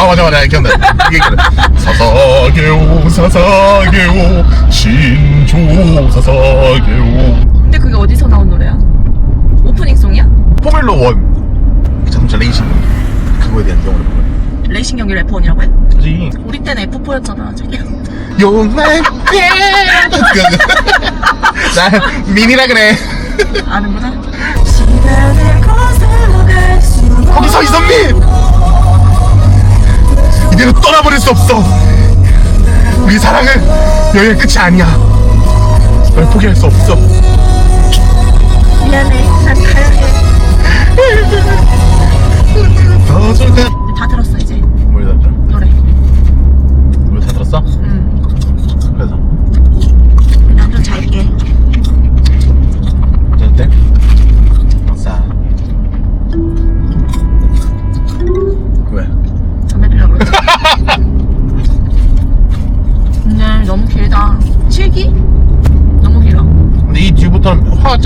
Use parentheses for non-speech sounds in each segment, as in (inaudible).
아 맞아 맞아. 기억나. 이게 기억나. 사사게오 사사게오 신조 사사게오. 근데 그게 어디서 나온 노래야? 오프닝송이야? 포뮬러 원. 자동차 레이싱 그거에 대한 영어를 보면 레이싱 경기 래퍼원이라고 해? 그지. 우리 때는 F4였잖아 자기야. 용날 (laughs) 나 민이라 그래. 아는구나 떠나버릴 수 없어. 우리 사랑은 여기가 끝이 아니야. 널 포기할 수 없어. 미안해. 난 가야 해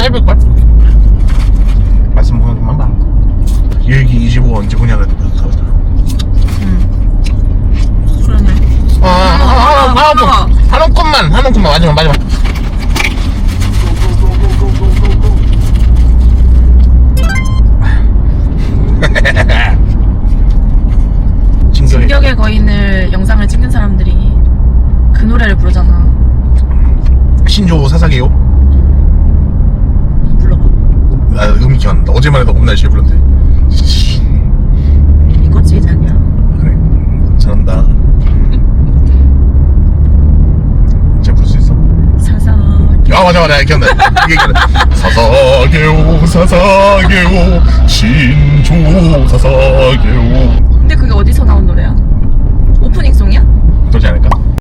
짧을 걸? 말씀 보기만 봐. 일기 25 언제 보냐고 응 그러네 아, 아, 아, 아, 아, 한 움큼만, 한 움큼만, 마지막, 마지막. (laughs) 진격의 진격의 거인을 영상을 찍는 사람들이 그 노래를 부르잖아. 신조 사사게요? 불러봐 아, 음이 기억난다. 어제만 해도 봄 날씨에 불렀는데. 이거지 자기야 그래, 잘한다. 이제 부를 수 있어? 사사 아, 맞아, 맞아. 기억나. 이게 기억나. 사사게요, 사사게요, 신조 사사게요.